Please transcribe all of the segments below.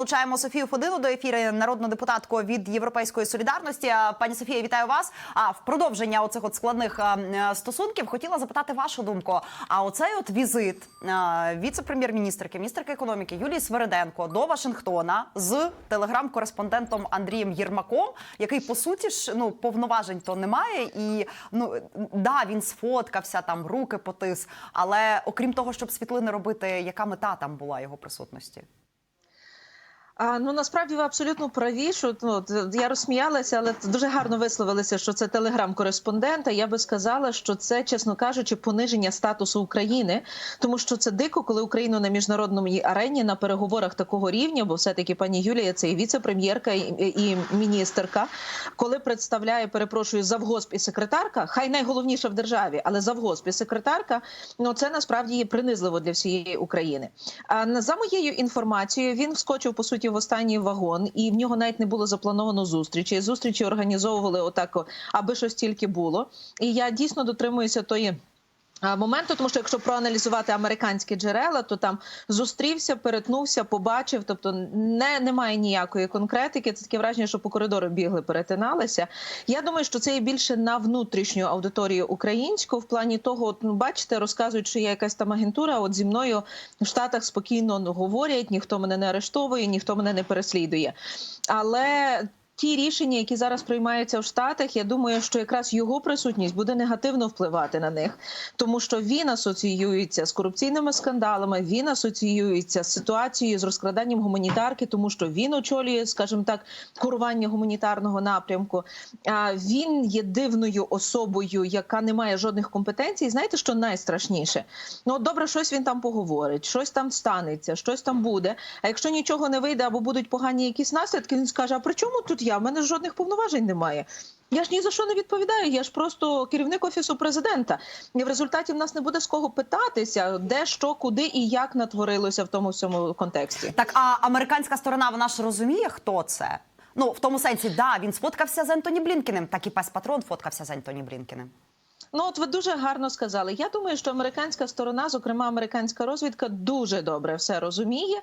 Долучаємо Софію Фодину до ефіру, народну депутатку від Європейської солідарності. Пані Софія, вітаю вас. А в продовження оцих от складних стосунків хотіла запитати вашу думку. А оцей от візит віце-прем'єр-міністрки, міністерки економіки Юлії Свериденко до Вашингтона з телеграм-кореспондентом Андрієм Єрмаком, який по суті ж ну повноважень то немає, і ну да, він сфоткався там, руки потис. Але окрім того, щоб світлини робити, яка мета там була його присутності? А, ну насправді ви абсолютно праві, що ну, я розсміялася, але дуже гарно висловилися, що це телеграм-кореспондента. Я би сказала, що це, чесно кажучи, пониження статусу України, тому що це дико, коли Україну на міжнародному арені на переговорах такого рівня, бо все-таки пані Юлія це і віце-прем'єрка, і, і міністерка, коли представляє, перепрошую, завгосп і секретарка, хай найголовніша в державі, але завгосп і секретарка, ну це насправді є принизливо для всієї України. А за моєю інформацією, він вскочив по суті в останній вагон, і в нього навіть не було заплановано зустрічі. Зустрічі організовували отак, аби щось тільки було. І я дійсно дотримуюся тої. А, Моменту, тому що якщо проаналізувати американські джерела, то там зустрівся, перетнувся, побачив. Тобто не немає ніякої конкретики. Це таке враження, що по коридору бігли, перетиналися. Я думаю, що це є більше на внутрішню аудиторію українську в плані того, от, ну, бачите, розказують, що є якась там агентура. От зі мною в Штатах спокійно ну, говорять, ніхто мене не арештовує, ніхто мене не переслідує. Але ті рішення, які зараз приймаються в Штатах, я думаю, що якраз його присутність буде негативно впливати на них, тому що він асоціюється з корупційними скандалами, він асоціюється з ситуацією з розкраданням гуманітарки, тому що він очолює, скажімо так, курування гуманітарного напрямку. А він є дивною особою, яка не має жодних компетенцій. Знаєте, що найстрашніше? Ну добре, щось він там поговорить, щось там станеться, щось там буде. А якщо нічого не вийде або будуть погані якісь наслідки, він скаже: А при чому тут я? У мене жодних повноважень немає. Я ж ні за що не відповідаю. Я ж просто керівник офісу президента. І в результаті в нас не буде з кого питатися, де що, куди і як натворилося в тому всьому контексті. Так, а американська сторона вона ж розуміє, хто це? Ну в тому сенсі, да, він сфоткався з Ентоні Блінкіним, так і пес патрон фоткався з Ентоні Блінкіним. Ну, от ви дуже гарно сказали. Я думаю, що американська сторона, зокрема американська розвідка, дуже добре все розуміє,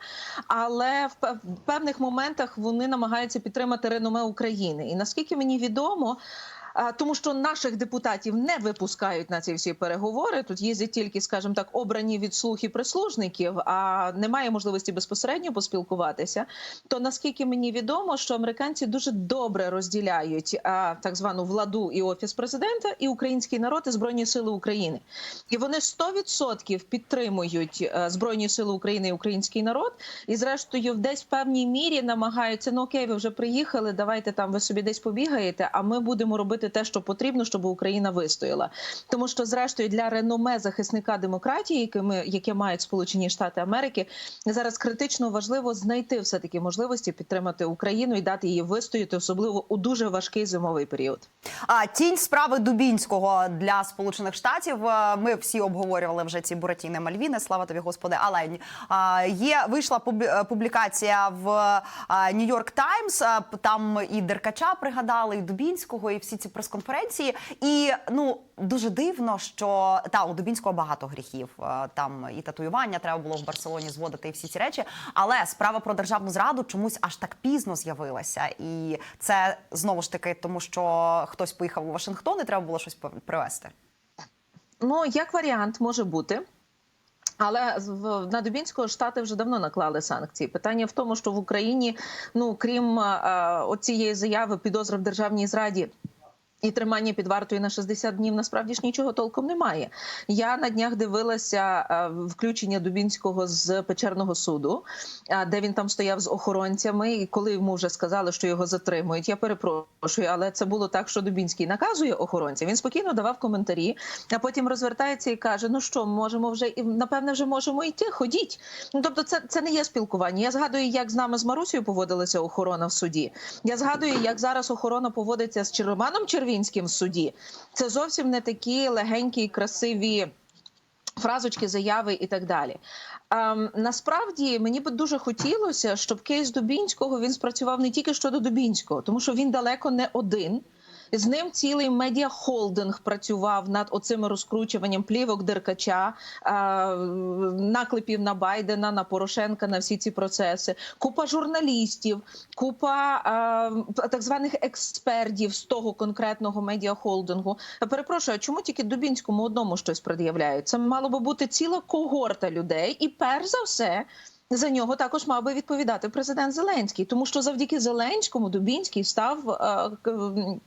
але в певних моментах вони намагаються підтримати реноме України. І наскільки мені відомо. Тому що наших депутатів не випускають на ці всі переговори. Тут їздять тільки, скажімо так, обрані від слуг і прислужників, а немає можливості безпосередньо поспілкуватися. То наскільки мені відомо, що американці дуже добре розділяють так звану владу і офіс президента, і український народ і збройні сили України, і вони 100% підтримують е, збройні сили України і український народ. І зрештою, десь в певній мірі намагаються ну окей, ви вже приїхали. Давайте там ви собі десь побігаєте. А ми будемо робити те, що потрібно, щоб Україна вистояла. Тому що, зрештою, для реноме захисника демократії, якими яке мають Сполучені Штати Америки, зараз критично важливо знайти все таки можливості підтримати Україну і дати її вистояти, особливо у дуже важкий зимовий період. А тінь справи Дубінського для Сполучених Штатів. е, Ми всі обговорювали вже ці Буратіни Мальвіни. Слава тобі, господи. Але є вийшла е, публікація в Нью-Йорк Таймс. Там і Деркача пригадали, і Дубінського, і всі ці прес-конференції. І ну дуже дивно, що та у Дубінського багато гріхів. Е, Там і татуювання треба було в Барселоні зводити, і всі ці речі. Але справа про державну зраду чомусь аж так пізно з'явилася, і це знову ж таки, тому що хтось поїхав у Вашингтон і треба було щось привезти. Ну як варіант може бути. Але на Дубінського штати вже давно наклали санкції. Питання в тому, що в Україні, ну крім е, оцієї заяви підозри в державній зраді. І тримання під вартою на 60 днів насправді ж нічого толком немає. Я на днях дивилася е, включення Дубінського з печерного суду, е, де він там стояв з охоронцями. І коли йому вже сказали, що його затримують, я перепрошую, але це було так, що Дубінський наказує охоронця. Він спокійно давав коментарі, а потім розвертається і каже: Ну що, можемо вже і напевне вже можемо йти. Ходіть. Ну тобто, це, це не є спілкування. Я згадую, як з нами з Марусею поводилася охорона в суді. Я згадую, як зараз охорона поводиться з Романом Червінським в суді. Це зовсім не такі легенькі, красиві. Фразочки, заяви і так далі. Ем, насправді мені би дуже хотілося, щоб кейс Дубінського він спрацював не тільки щодо Дубінського, тому що він далеко не один. З ним цілий медіахолдинг працював над оцим розкручуванням плівок Деркача, е, наклепів на Байдена, на Порошенка, на всі ці процеси. Купа журналістів, купа е, так званих експертів з того конкретного медіахолдингу. Я перепрошую, чому тільки Дубінському одному щось пред'являють? Це мало би бути ціла когорта людей, і перш за все. За нього також мав би відповідати президент Зеленський, тому що завдяки Зеленському Дубінський став е,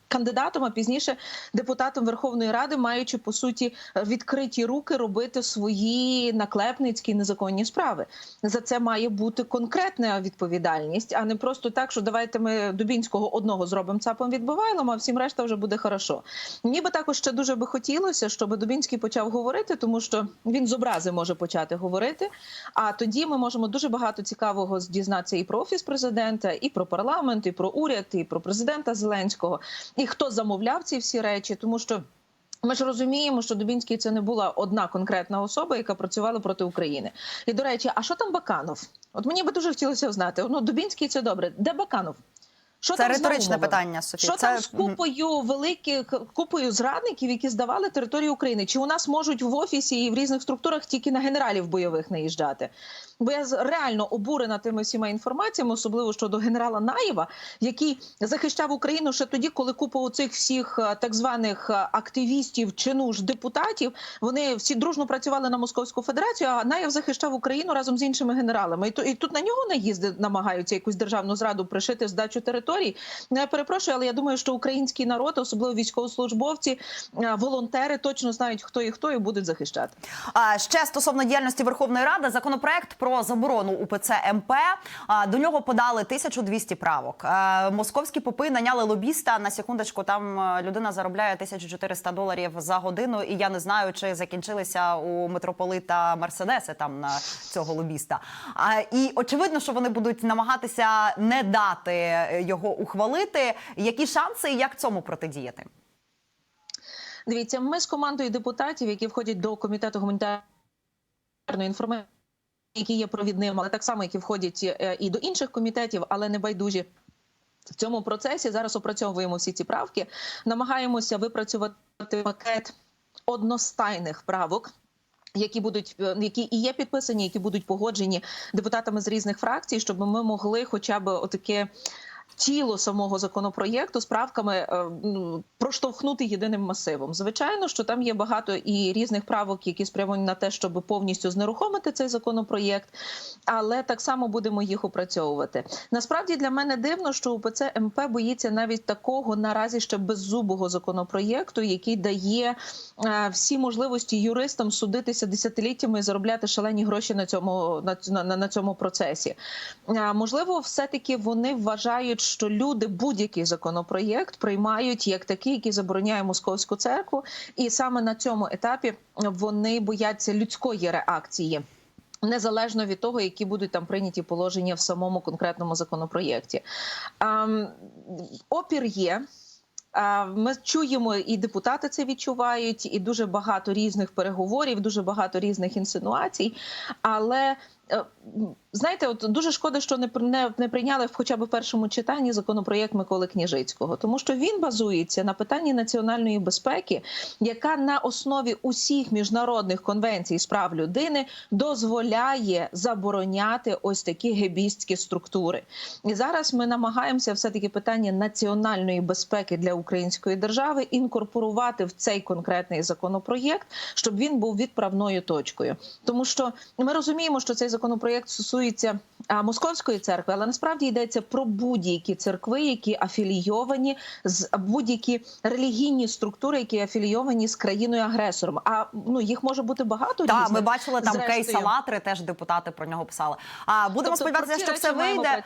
кандидатом, а пізніше депутатом Верховної Ради, маючи по суті відкриті руки робити свої наклепницькі незаконні справи. За це має бути конкретна відповідальність, а не просто так, що давайте ми Дубінського одного зробимо цапом відбивайлом, а всім решта вже буде хорошо. Мені би також ще дуже би хотілося, щоб Дубінський почав говорити, тому що він з образи може почати говорити. А тоді ми можемо дуже багато цікавого дізнатися і про офіс президента, і про парламент, і про уряд, і про президента Зеленського, і хто замовляв ці всі речі, тому що. Ми ж розуміємо, що Дубінський це не була одна конкретна особа, яка працювала проти України. І до речі, а що там Баканов? От мені би дуже хотілося знати. Ну, Дубінський це добре. Де Баканов? Що Це риторичне питання, Софія. Що Це- там з купою великих купою зрадників, які здавали територію України? Чи у нас можуть в офісі і в різних структурах тільки на генералів бойових наїжджати? Бо я реально обурена тими всіма інформаціями, особливо щодо генерала Наєва, який захищав Україну ще тоді, коли купа оцих всіх е, так званих е, активістів чи ну ж депутатів, вони всі дружно працювали на Московську Федерацію. А Наєв захищав Україну разом з іншими генералами. І, то, і тут на нього наїзди намагаються якусь державну зраду пришити здачу територій. Ну, Я перепрошую, але я думаю, що український народ, особливо військовослужбовці, е, волонтери, точно знають, хто і хто і будуть захищати. А ще стосовно діяльності Верховної Ради, законопроект про заборону УПЦ МП. До нього подали 1200 правок. Е, Московські попи наняли лобіста. На секундочку, там е, людина заробляє 1400 доларів за годину. І я не знаю, чи закінчилися у митрополита Мерседеси там на цього лобіста. І очевидно, що вони будуть намагатися не дати е, його ухвалити. Які шанси і як цьому протидіяти? Дивіться, ми з командою депутатів, які входять до комітету гуманітарної інформації, які є провідним, але так само, які входять е, і до інших комітетів, але не байдужі. В цьому процесі зараз опрацьовуємо всі ці правки, намагаємося випрацювати пакет одностайних правок. Які будуть е, які і є підписані, які будуть погоджені депутатами з різних фракцій, щоб ми могли, хоча б отаке тіло самого законопроєкту з правками е, ну, проштовхнути єдиним масивом. Звичайно, що там є багато і різних правок, які спрямовані на те, щоб повністю знерухомити цей законопроєкт, але так само будемо їх опрацьовувати. Насправді для мене дивно, що УПЦ МП боїться навіть такого наразі ще беззубого законопроєкту, який дає е, всі можливості юристам судитися десятиліттями і заробляти шалені гроші на цьому на, на, на цьому процесі. Е, Можливо, все-таки вони вважають, що люди будь-який законопроєкт приймають як такий, який забороняє московську церкву, і саме на цьому етапі вони бояться людської реакції. Незалежно від того, які будуть там прийняті положення в самому конкретному законопроєкті, Ем, опір є. Ми чуємо, і депутати це відчувають, і дуже багато різних переговорів, дуже багато різних інсинуацій. Але е, знаєте, от дуже шкода, що не не, не прийняли в хоча б першому читанні законопроєкт Миколи Княжицького, тому що він базується на питанні національної безпеки, яка на основі усіх міжнародних конвенцій з прав людини дозволяє забороняти ось такі гебістські структури. І зараз ми намагаємося все таки питання національної безпеки для української держави інкорпорувати в цей конкретний законопроєкт, щоб він був відправною точкою, тому що ми розуміємо, що цей законопроєкт стосується а, московської церкви, але насправді йдеться про будь-які церкви, які афілійовані з будь-які релігійні структури, які афілійовані з країною агресором. А ну їх може бути багато Так, різних. ми бачили там Зрештою. кейс теж депутати про нього писали. А будемо Тобто сподіватися, що все вийде.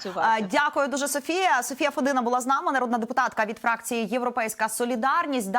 Дякую дуже, Софія. Софія Фодина була з нами, народна депутатка від фракції Європейська Солідарність.